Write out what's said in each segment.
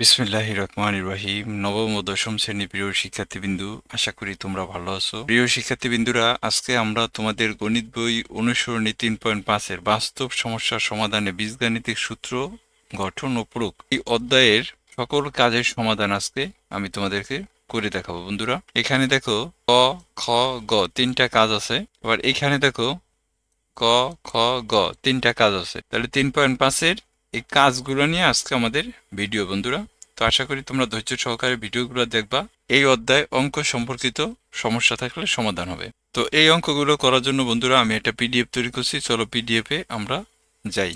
বিসমিল্লাহ রহমান রহিম। নবম ও দশম শ্রেণি প্রিয় শিক্ষার্থীবিন্দু, আশা করি তোমরা ভালো আছো। প্রিয় শিক্ষার্থীবিন্দুরা, আজকে আমরা তোমাদের গণিত বই অনুসরণী তিন পয়েন্ট পাঁচের বাস্তব সমস্যার সমাধানে বীজগাণিতিক সূত্র, গঠন ও প্রয়োগ এই অধ্যায়ের সকল কাজের সমাধান আজকে আমি তোমাদেরকে করে দেখাবো। বন্ধুরা, এখানে দেখো ক, খ, গ তিনটা কাজ আছে। আবার এখানে দেখো ক, খ, গ তিনটা কাজ আছে। তাহলে তিন পয়েন্ট পাঁচের এই কাজগুলো নিয়ে আজকে আমাদের ভিডিও, বন্ধুরা। তো আশা করি তোমরা ধৈর্য সহকারে ভিডিওগুলো দেখবা। এই অধ্যায় অঙ্ক সম্পর্কিত সমস্যা থাকলে সমাধান হবে। তো এই অঙ্কগুলো করার জন্য, বন্ধুরা, আমি একটা পিডিএফ তৈরি করছি। চলো পিডিএফে আমরা যাই।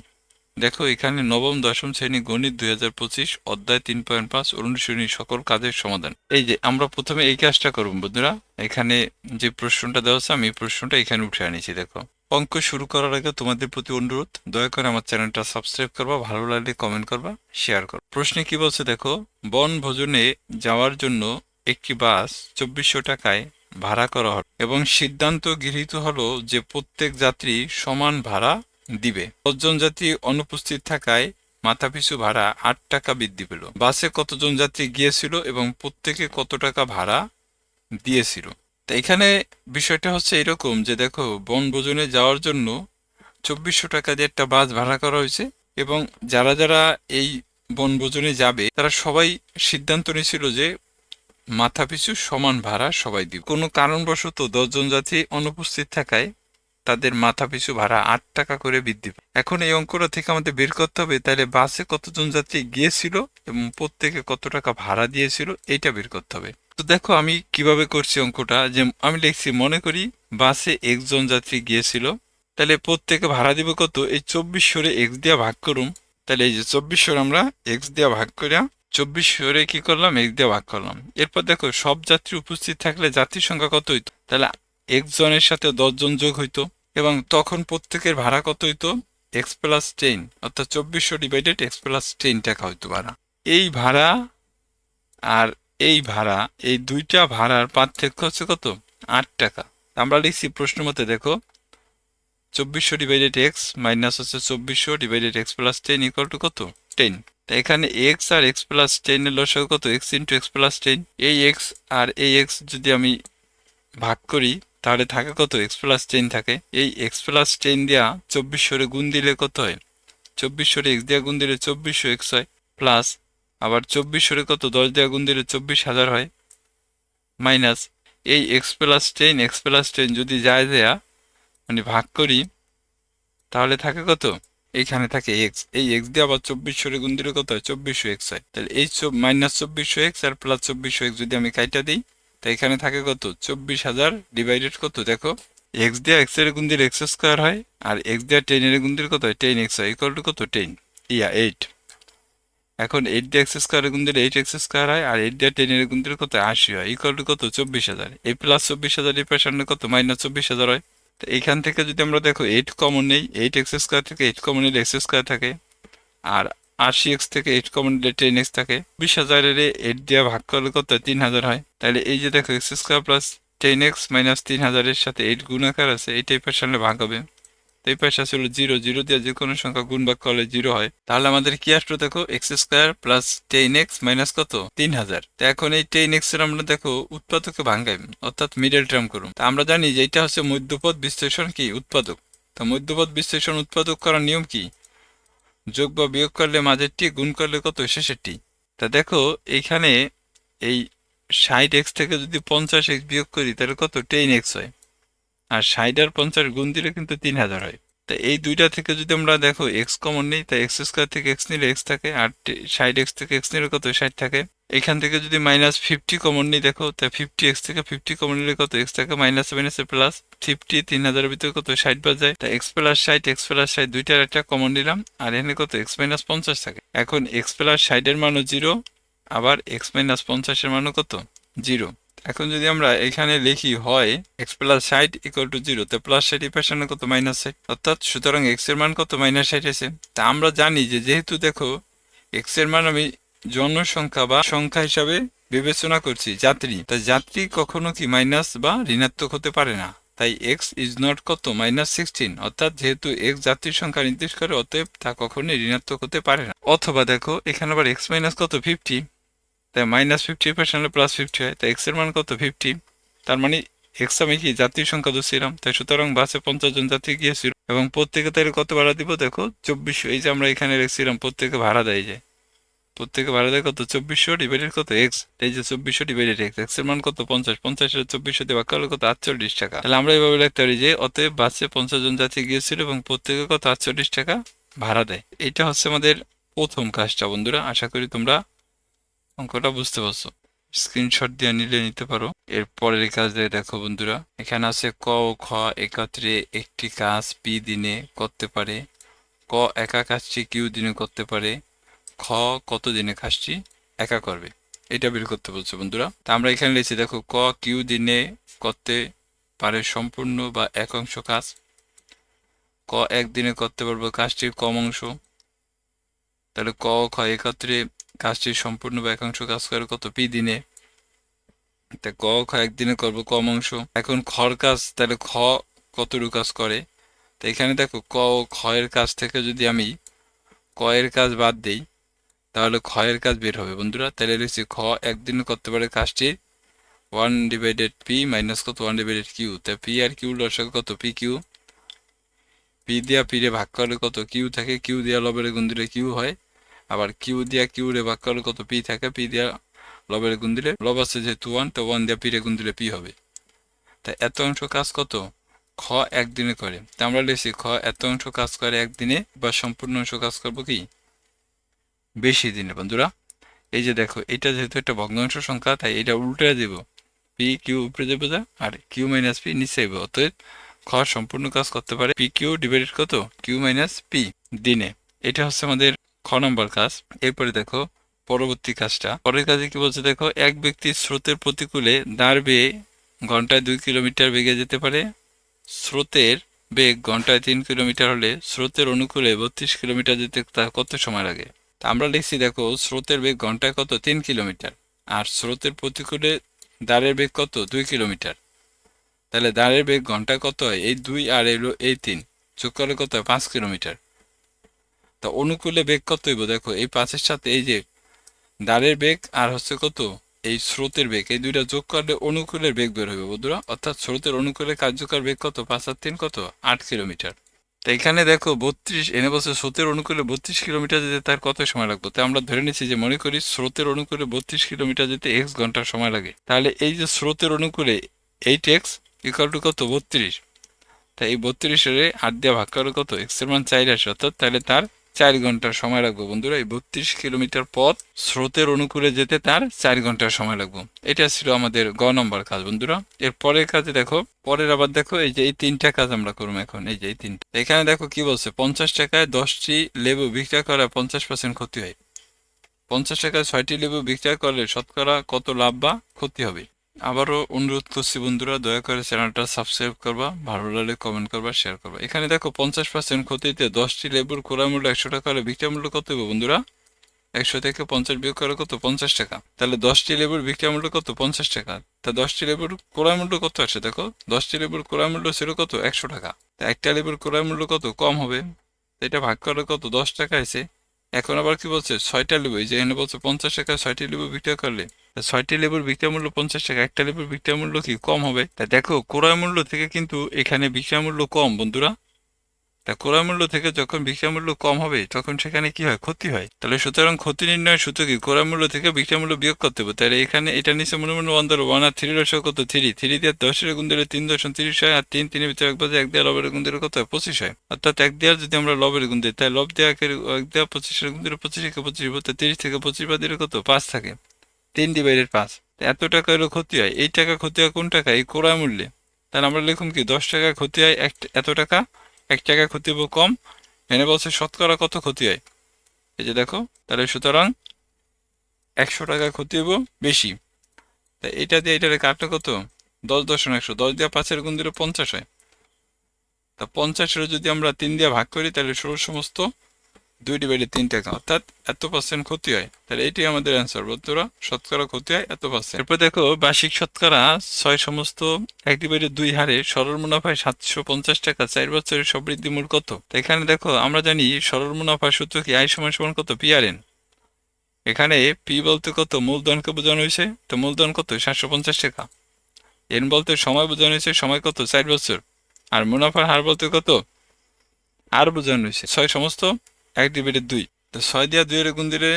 দেখো, এখানে নবম, দশম শ্রেণি, গণিত দুই হাজার পঁচিশ, অধ্যায় তিন পয়েন্ট পাঁচ, অনুশীলনী, সকল কাজের সমাধান। এই যে, আমরা প্রথমে এই কাজটা করব, বন্ধুরা। এখানে যে প্রশ্নটা দেওয়া আছে, আমি প্রশ্নটা এখানে উঠে আনিছি, দেখো। অঙ্ক শুরু করার আগে তোমাদের প্রতি অনুরোধ, দয়া করে আমার চ্যানেলটা সাবস্ক্রাইব করবা, ভালো লাগলে কমেন্ট করবা শেয়ার করো প্রশ্নে কি বলছে দেখো, বন ভোজনে যাওয়ার জন্য একটি বাস চব্বিশশো টাকায় ভাড়া করা হলো এবং সিদ্ধান্ত গৃহীত হলো যে প্রত্যেক যাত্রী সমান ভাড়া দিবে। দশজন যাত্রী অনুপস্থিত থাকায় মাথাপিছু ভাড়া আট টাকা বৃদ্ধি পেল। বাসে কতজন যাত্রী গিয়েছিল এবং প্রত্যেকে কত টাকা ভাড়া দিয়েছিল? তা এখানে বিষয়টা হচ্ছে এরকম যে দেখো, বনভোজনে যাওয়ার জন্য চব্বিশশো টাকা দিয়ে একটা বাস ভাড়া করা হয়েছে এবং যারা যারা এই বনভোজনে যাবে, তারা সবাই সিদ্ধান্ত নিয়েছিল যে মাথাপিছু সমান ভাড়া সবাই দিবে। কোনো কারণবশত দশজন যাত্রী অনুপস্থিত থাকায় তাদের মাথাপিছু ভাড়া আট টাকা করে বৃদ্ধি পায়। এখন এই অঙ্কটা থেকে আমাদের বের করতে হবে, তাহলে বাসে কতজন যাত্রী গিয়েছিল এবং প্রত্যেকে কত টাকা ভাড়া দিয়েছিল, এইটা বের করতে হবে। তো দেখো আমি কীভাবে করছি অঙ্কটা, যে আমি লিখছি, মনে করি বাসে একজন যাত্রী গিয়েছিল, তাহলে প্রত্যেকে ভাড়া দিব কত? এই চব্বিশ সরে এক্স দিয়া ভাগ করুম। তাহলে এই যে চব্বিশ সরে আমরা এক্স দিয়া ভাগ করিয়া চব্বিশ সরে কি করলাম? এক্স দিয়া ভাগ করলাম। এরপর দেখো, সব যাত্রী উপস্থিত থাকলে যাত্রীর সংখ্যা কত হইতো? তাহলে একজনের সাথে দশজন যোগ হইতো, এবং তখন প্রত্যেকের ভাড়া কত হইতো? এক্স প্লাস টেন অর্থাৎ চব্বিশশো ডিভাইডেড এক্স প্লাস টেন টাকা হইতো ভাড়া। এই ভাড়া আর এই ভাড়া, এই দুইটা ভাড়ার পার্থক্য হচ্ছে কত? আট টাকা। আমরা লিখছি প্রশ্ন মতে দেখো, চব্বিশশো ডিভাইডেড এক্স মাইনাস হচ্ছে চব্বিশশো divided x plus ten equal to কত? টেন তা এখানে এক্স আর এক্স প্লাস টেনের লসাগু কত? X into x plus ten এই এক্স আর এই এক্স যদি আমি ভাগ করি, তাহলে থাকে কত? এক্স প্লাস টেন থাকে। এই এক্স প্লাস টেন দিয়া চব্বিশশোরে গুণ দিলে কত হয়? চব্বিশশোরে এক্স দিয়া গুণ দিলে চব্বিশশো এক্স হয় প্লাস আবার চব্বিশশোরে কত? দশ দিয়া গুণ দিলে চব্বিশ হাজার হয়। মাইনাস এই x plus ten x plus ten যদি যায় দেয়া মানে ভাগ করি, তাহলে থাকে কত? এইখানে থাকে এক্স এই এক্স দিয়ে আবার চব্বিশশোরে গুণ দিলে কত হয়? চব্বিশশো এক্স হয়। তাহলে এই চব মাইনাস চব্বিশশো এক্স আর প্লাস চব্বিশশো এক্স যদি আমি কাইটা দিই, তা এখানে থাকে কত? চব্বিশ হাজার ডিভাইডেড কত? দেখো এক্স দিয়ে এক্সের গুণ দিলে এক্স স্কোয়ার হয়, আর এক্স দিয়ে টেন এর গুণ দিলে কত হয়? টেন এক্স হয়। ইকুয়াল টু কত? টেন ইয়া এইট এখন এইট দিয়ে এক্স স্কোয়ার গুণ দিলে এইট এক্স স্কোয়ার হয় আর এইট দিয়ে টেন এর গুণ দিলে কত? আশি হয়। ইকুয়াল টু কত? চব্বিশ হাজার। এই প্লাস চব্বিশ হাজার এই পেশানে কত? মাইনাস চব্বিশ হাজার হয়। তো এইখান থেকে যদি আমরা দেখো এইট কমন নেই এইট এক্স স্কোয়ার থেকে এইট কমন নিলে এক্স স্কোয়ার থাকে, আর আশি এক্স থেকে এইট কমন নিলে টেন এক্স থাকে। বিশ হাজারের এইট দিয়ে ভাগ করলে কত? তিন হাজার হয়। তাহলে এই যে দেখো x square plus ten x minus তিন হাজারের সাথে এইট গুণাকার আছে, এইটাই পেশালে ভাগ হবে। তো এই পেশা জিরো জিরো দিয়ে যে কোনো সংখ্যা গুণ ভাগ করলে জিরো হয়। তাহলে আমাদের কি আসলো দেখো? X square plus ten x minus কত? তিন হাজার। তো এখন এই টেন এক্সের আমরা দেখো উৎপাদককে ভাঙ্গাই অর্থাৎ মিডল টার্ম করুন তা আমরা জানি যে এটা হচ্ছে মধ্যপদ বিশ্লেষণ কি? উৎপাদক। তো মধ্যপদ বিশ্লেষণ উৎপাদক করার নিয়ম কি? যোগ বা বিয়োগ করলে মাঝেরটি, গুণ করলে কত? শেষেরটি। তা দেখো, এইখানে এই ষাট এক্স থেকে যদি পঞ্চাশ এক্স বিয়োগ করি, তাহলে কত? টেন এক্স হয়। আর ষাট আর পঞ্চাশ গুণ দিলে কিন্তু তিন হাজার হয়। তা এই দুইটা থেকে যদি আমরা দেখো এক্স কমন নেই, তাই এক্স স্কোয়ার থেকে এক্স নিলে এক্স থাকে আর ষাট এক্স থেকে এক্স নিলে কত? ষাট থাকে। এখান থেকে যদি মাইনাস ফিফটি কমন নিই দেখো, তা ফিফটি এক্স থেকে ফিফটি কমন নিলে কত? এক্স থাকে মাইনাস মাইনাসে প্লাস ফিফটি তিন হাজারের ভিতরে কত? ষাট বাজায় তা এক্স প্লাস ষাট এক্স প্লাস ষাট দুইটার একটা কমন নিলাম আর এখানে কত? এক্স মাইনাস পঞ্চাশ থাকে। এখন এক্স প্লাস ষাটের মানও জিরো আবার এক্স মাইনাস পঞ্চাশের মানও কত? জিরো এখন যদি আমরা এখানে লিখি হয় এক্স প্লাস ষাট ইকুয়াল টু জিরো তো প্লাস এই পেশানে কত মাইনাস ষাট? অর্থাৎ সুতরাং এক্সের মান কত মাইনাস ষাট আছে তা আমরা জানি যে যেহেতু দেখো এক্সের মান আমি জনসংখ্যা বা সংখ্যা হিসাবে বিবেচনা করছি, যাত্রী। তা যাত্রী কখনো কি মাইনাস বা ঋণাত্মক হতে পারে না? তাই এক্স ইজ নট কত? মাইনাস সিক্সটিন অর্থাৎ যেহেতু এক্স জাতির সংখ্যা নির্দেশ করে, অতএব তা কখনোই ঋণাত্মক হতে পারে না। অথবা দেখো, এখানে আবার এক্স মাইনাস কত? ফিফটি তাই minus fifty percent plus fifty হয়। তাই এক্সের মান কত? ফিফটি তার মানে এক্স আমি কি? জাতির সংখ্যা তো ছিলাম তাই সুতরাং বাসে পঞ্চাশ জন যাত্রী গিয়েছিল এবং প্রত্যেকে তাই কত ভাড়া দিব? দেখো, চব্বিশশো। এই যে আমরা এখানে রেখেছিলাম প্রত্যেকে ভাড়া দেয় যে। প্রত্যেকে ভাড়া দেয় কত? চব্বিশশো ডিভাইডেড কত? এক্স এই যে চব্বিশশো ডিভাইডেড এক্স এক্সের মান কত? পঞ্চাশ। পঞ্চাশের চব্বিশশো দিয়ে বাক্য কত? আটচল্লিশ টাকা। তাহলে আমরা এইভাবে লিখতে পারি যে, অতএব বাসে পঞ্চাশ জন যাত্রী গিয়েছিল এবং প্রত্যেকে কত? আটচল্লিশ টাকা ভাড়া দেয়। এটা হচ্ছে আমাদের প্রথম কাজটা বন্ধুরা। আশা করি তোমরা অঙ্কটা বুঝতে পারছ। স্ক্রিনশট দিয়ে নিলে নিতে পারো। এর পরের কাজ দেখো বন্ধুরা, এখানে আছে ক ও খ একত্রে একটি কাজ পি দিনে করতে পারে, ক একা কাজটি কিউ দিনে করতে পারে, খ কত দিনে কাজটি একা করবে। এটা বের করতে বলছে বন্ধুরা। তা আমরা এখানে লিখছি, দেখো ক কিউ দিনে করতে পারে সম্পূর্ণ বা এক অংশ কাজ, ক একদিনে করতে পারব কাজটির কম অংশ। তাহলে ক খ একত্রে কাজটি সম্পূর্ণ বা একাংশ কাজ করে কত পি দিনে তা ক খ একদিনে করব কম অংশ। এখন খর কাজ, তাহলে খ কতটুকু কাজ করে? তো এখানে দেখো, ক ও খ এর কাজ থেকে যদি আমি কয়ের কাজ বাদ দেই, তাহলে এর কাজ বের হবে। বন্ধুরা, তাহলে লিখছি খ একদিনে করতে পারে কাজটি ওয়ান ডিভাইডেড পি মাইনাস কত? ওয়ান ডিভাইডেড কিউ তা পি আর কিউ লসক কত? পি কিউ পি দিয়া পি রে ভাগ করলে কত? কিউ থাকে। কিউ দিয়া লবের গুণ দিলে কিউ হয়। আবার কিউ দিয়া কিউ রে ভাগ করলে কত পি থাকে? পি দিয়া লবের গুণ দিলে, লব আছে যেহেতু ওয়ান তো ওয়ান দিয়া পি রে গুণ দিলে পি হবে। তা এত অংশ কাজ কত? খ একদিনে করে। তা আমরা লিখছি খ এত অংশ কাজ করে একদিনে বা সম্পূর্ণ অংশ কাজ করব কি? বেশি দিনে বন্ধুরা। এই যে দেখো এটা যেহেতু একটা ভগ্নাংশ সংখ্যা, তাই এটা উল্টে দেব। পি কিউ উপরে যাব যা, আর কিউ মাইনাস পি নিচে যাব অতএব খ সম্পূর্ণ কাজ করতে পারে পি কিউ ডিভাইডেড কত? কিউ মাইনাস পি দিনে। এটা হচ্ছে আমাদের খ নম্বর কাজ। এরপরে দেখো, পরবর্তী কাজটা। পরের কাজে কি বলছে? দেখো, এক ব্যক্তির স্রোতের প্রতিকূলে দাঁড় বেয়ে ঘন্টায় দুই কিলোমিটার বেগে যেতে পারে। স্রোতের বেগ ঘন্টায় তিন কিলোমিটার হলে স্রোতের অনুকূলে বত্রিশ কিলোমিটার যেতে তার কত সময় লাগে? তা আমরা লিখছি, দেখো, স্রোতের বেগ ঘন্টায় কত? তিন কিলোমিটার। আর স্রোতের প্রতিকূলে দাঁড়ের বেগ কত? দুই কিলোমিটার। তাহলে দাঁড়ের বেগ ঘন্টায় কত হয়? এই দুই আর এলো এই তিন। যোগ করলে কত হয়? পাঁচ কিলোমিটার। তা অনুকূলে বেগ কত হইব? দেখো, এই পাঁচের সাথে এই যে দাঁড়ের বেগ আর হচ্ছে কত? এই স্রোতের বেগ, এই দুইটা যোগ করলে অনুকূলের বেগ বের হবে বন্ধুরা। অর্থাৎ স্রোতের অনুকূলে কার্যকর বেগ কত? পাঁচ আর তিন কত? আট কিলোমিটার। তো এখানে দেখো, বত্রিশ, এনে বছর স্রোতের অনুকূলে বত্রিশ কিলোমিটার যেতে তার কত সময় লাগবে? তাই আমরা ধরে নিচ্ছি যে মনে করি স্রোতের অনুকূলে বত্রিশ কিলোমিটার যেতে এক্স ঘণ্টার সময় লাগে। তাহলে এই যে স্রোতের অনুকূলে এইট এক্স ইকাল টু কত? বত্রিশ। তাই এই বত্রিশের আট দিয়ে ভাগ করে কত? এক্সের মান চার আসে। অর্থাৎ তাহলে তার চার ঘণ্টার সময় লাগবে বন্ধুরা। এই বত্রিশ কিলোমিটার পথ স্রোতের অনুকূলে যেতে তার চার ঘণ্টার সময় লাগবে। এটা ছিল আমাদের গ নম্বর কাজ বন্ধুরা। এর পরের কাজে দেখো, পরের আবার দেখো, এই যে এই তিনটা কাজ আমরা করব এখন। এই যে এই তিনটা। এখানে দেখো কি বলছে, পঞ্চাশ টাকায় দশটি লেবু বিক্রয় করা পঞ্চাশ পার্সেন্ট ক্ষতি হয়। পঞ্চাশ টাকায় ছয়টি লেবু বিক্রয় করলে শতকরা কত লাভ বা ক্ষতি হবে? আবারও অনুরোধ করছি বন্ধুরা, দয়া করে চ্যানেলটা সাবস্ক্রাইব করবা, ভালো লাগলে কমেন্ট করবা শেয়ার করবা। এখানে দেখো পঞ্চাশ পার্সেন্ট ক্ষতিতে দশটি লেবুর ক্রয় মূল্য একশো টাকা হলে বিক্রয় মূল্য কত হবে বন্ধুরা? একশো থেকে পঞ্চাশ বিয়োগ করে কত? পঞ্চাশ টাকা। তাহলে দশটি লেবুর বিক্রয় মূল্য কত? পঞ্চাশ টাকা। তা দশটি লেবুর ক্রয় মূল্য কত আছে দেখো? দশটি লেবুর ক্রয় মূল্য ছিল কত? একশো টাকা। তা একটা লেবুর ক্রয় মূল্য কত? কম হবে। এটা ভাগ করে কত? দশ টাকা এসে এখন আবার কি বলছে? ছয়টা লেবু, এই যে এখানে বলছে পঞ্চাশ টাকা ছয়টি লেবু বিক্রয় করলে ছয়টি লেবুর বিক্রয় মূল্য পঞ্চাশ টাকা, একটা লেবুর বিক্রয় মূল্য কি কম হবে? তা দেখো, ক্রয় মূল্য থেকে কিন্তু এখানে বিক্রয় মূল্য কম, বন্ধুরা। তা ক্রয় মূল্য থেকে যখন বিক্রয় মূল্য কম হবে, তখন সেখানে কি হয়? ক্ষতি হয়। তাহলে সুতরাং ক্ষতি নির্ণয়ের কি? ক্রয় মূল্য থেকে বিক্রয় মূল্য বিয়োগ করতে হবে। তাহলে এখানে এটা নিচে মনে মনে ওয়ান ধরো ওয়ান আর থ্রি রসক কত থ্রি। থ্রি দিয়ে দশের গুণ দিলে তিন দশম তিরিশ হয়, আর তিন, তিনের ভিতরে এক বাজে এক দেওয়া লবের গুণ দিলে কত হয়? পঁচিশ হয়। অর্থাৎ এক দেওয়ার যদি আমরা লবের গুণ দিই তাই লব দেওয়া এক দেওয়া পঁচিশের গুণ দিলে পঁচিশ থেকে পঁচিশ তিরিশ থেকে পঁচিশ বাদ দিলে কত? পাঁচ থাকে। তিন ডিভাইডেড পাঁচ। এত টাকা হলো ক্ষতি হয়? এই টাকা ক্ষতি হয় কোন টাকা? এই ক্রয় মূল্যে। তাহলে আমরা লিখুন কি, দশ টাকা ক্ষতি হয়, এক এত টাকা, এক টাকা ক্ষতি হব কম। এনে বলছে শতকরা কত ক্ষতি হয়? এই যে দেখো, তাহলে সুতরাং একশো টাকা ক্ষতি হব বেশি। তা এটা দিয়ে এটারে কাটলে কত? দশ দশম একশো। দশ দিয়ে পাঁচের গুণ দিলে পঞ্চাশ হয়। তা পঞ্চাশের যদি আমরা তিন দিয়ে ভাগ করি, তাহলে ষোলো সমস্ত দুই ডিভাইডে তিন টাকা অর্থাৎ এত পার্সেন্ট ক্ষতি হয়। তাহলে এটি আমাদের অ্যান্সার বন্ধুরা, শতকরা ক্ষতি হয় এত পার্সেন্ট এরপর দেখো, বার্ষিক শতকরা ছয় সমস্ত এক ডিভাইডে দুই হারে সরল মুনাফায় সাতশো পঞ্চাশ টাকা, চার বছরের সমৃদ্ধি মূল কত? এখানে দেখো, আমরা জানি সরল মুনাফার সূত্র কি আয় সমান সমান কত? পিআরএন এখানে পি বলতে কত? মূলধনকে বোঝানো হয়েছে। তো মূলধন কত? সাতশো পঞ্চাশ টাকা। এন বলতে সময় বোঝানো হয়েছে, সময় কত? চার বছর। আর মুনাফার হার বলতে কত? আর বোঝানো হয়েছে। ছয় সমস্ত এক ডিভাইডেড দুই। তো ছয় দিয়া দুইয়ের গুণ দিলে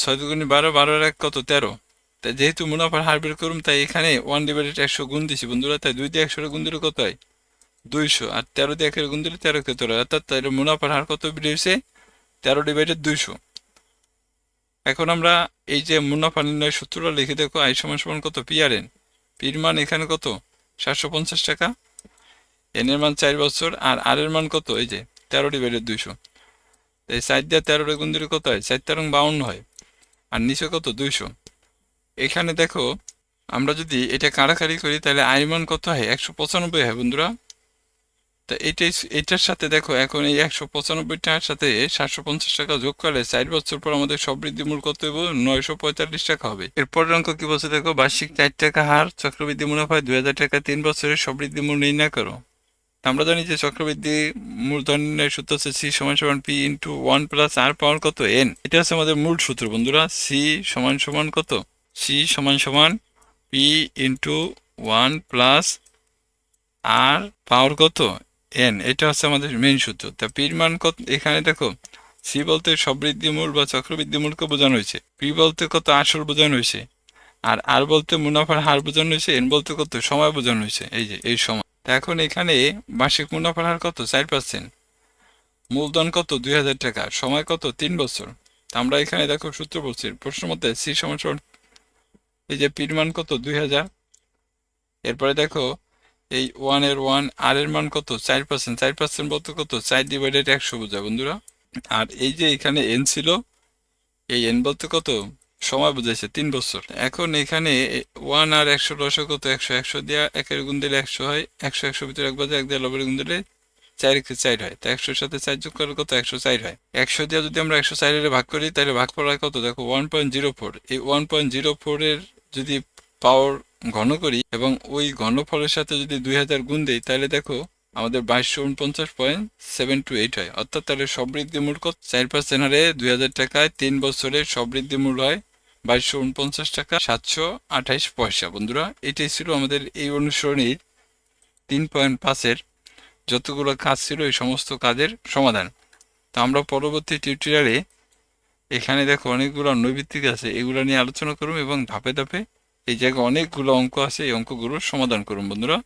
ছয় দুগুণি বারো বারোর এক কত? তেরো। তাই যেহেতু মুনাফার হার বের করুম, তাই এখানে ওয়ান ডিভাইডেড একশো গুণ দিছি বন্ধুরা। তাই দুই দিয়ে একশো গুণ দিলে কত হয়? দুইশো। আর তেরো দিয়ে একের গুণ দিলে তেরো হয় অর্থাৎ তাই মুনাফার হার কত বেড়ে হয়েছে তেরো ডিভাইডেড দুইশো। এখন আমরা এই যে মুনাফা নির্ণয় সূত্রটা লিখে দেখো। আই সমান সমান কত? পিআরএন পির মান এখানে কত? সাতশো পঞ্চাশ টাকা। এন এর মান চার বছর। আর আর এর মান কত? এই যে তেরো ডিভাইডেড দুইশো। এই চার দিয়ে তেরো গুণ দিলে কত হয়? চার তেরো বাউন্ন হয়। আর নিচে কত? দুইশো। এখানে দেখো, আমরা যদি এটা কাড়াকাড়ি করি, তাহলে আয়ের মান কত হয়? একশো পঁচানব্বই হয় বন্ধুরা। তা এটাই এটার সাথে দেখো, এখন এই একশো পঁচানব্বই টাকার সাথে সাতশো পঞ্চাশ টাকা যোগ করলে চার বছর পর আমাদের সবৃদ্ধি মূল কত হবে নয়শো পঁয়তাল্লিশ টাকা হবে। এরপরের অঙ্ক কি বলছে দেখো? বার্ষিক চার টাকা হার, চক্রবৃদ্ধি মুনাফায় দুই হাজার টাকা। তিন বছরের সবৃদ্ধি মূল নির্ণয় করো। আমরা জানি যে চক্রবৃদ্ধি মূলধন সূত্র হচ্ছে সি সমান সমান p into one plus r power কত? এন। এটা হচ্ছে আমাদের মূল সূত্র বন্ধুরা। সি সমান সমান কত? সি সমান সমান p into one plus r power কত? এন। এটা হচ্ছে আমাদের মেইন সূত্র। তা পির মান কত? এখানে দেখো, সি বলতে সবৃদ্ধি মূল বা চক্রবৃদ্ধি মূলকে বোঝানো হয়েছে। পি বলতে কত? আসল বোঝানো হয়েছে। আর আর বলতে মুনাফার হার বোঝানো হয়েছে। এন বলতে কত? সময় বোঝানো হয়েছে। এই যে, এই সময়। এখন এখানে মাসিক মুনাফার হার কত? চার পার্সেন্ট মূলধন কত? দুই হাজার টাকা। সময় কত? তিন বছর। আমরা এখানে দেখো সূত্র বলছি প্রশ্ন মতে সি সমান এই যে পির মান কত? দুই হাজার। এরপরে দেখো, এই ওয়ানের ওয়ান, আর এর মান কত? চার পার্সেন্ট চার পার্সেন্ট বলতে কত? চার ডিভাইডেড একশো বোঝা বন্ধুরা। আর এই যে এখানে এন ছিল, এই এন বলতে কত? সময় বুঝাইছে, তিন বছর। এখন এখানে ওয়ান আর একশো রসে কত একশো একশো দিয়া একের গুণ দিলে একশো হয়, একশো একশো ভিতরে এক বাজে, এক দিয়ে লবের গুণ দিলে চার চার হয়। তা একশোর সাথে চার যোগ করলে কত? একশো চার হয়। একশো দিয়ে যদি আমরা একশো চারের ভাগ করি, তাহলে ভাগ করা কত? দেখো ওয়ান পয়েন্ট জিরো ফোর এই ওয়ান পয়েন্ট জিরো ফোরের যদি পাওয়ার ঘন করি এবং ওই ঘনফলের সাথে যদি দুই হাজার গুণ দিই, তাহলে দেখো আমাদের বাইশশো উনপঞ্চাশ পয়েন্ট সেভেন টু এইট হয়। অর্থাৎ তাহলে সবৃদ্ধি মূল কত? চার পার্সেন্ট হারে দুই হাজার টাকায় তিন বছরের সবৃদ্ধি মূল হয় বাইশশো উনপঞ্চাশ টাকা সাতশো আঠাইশ পয়সা। বন্ধুরা, এটাই ছিল আমাদের এই অনুসরণীর তিন পয়েন্ট পাঁচের যতগুলো কাজ ছিল, এই সমস্ত কাজের সমাধান। তো আমরা পরবর্তী টিউটোরিয়ালে এখানে দেখো অনেকগুলো নৈবিত্তিক আছে, এগুলো নিয়ে আলোচনা করুন এবং ধাপে ধাপে এই জায়গায় অনেকগুলো অঙ্ক আছে, এই অঙ্কগুলোর সমাধান করুন। বন্ধুরা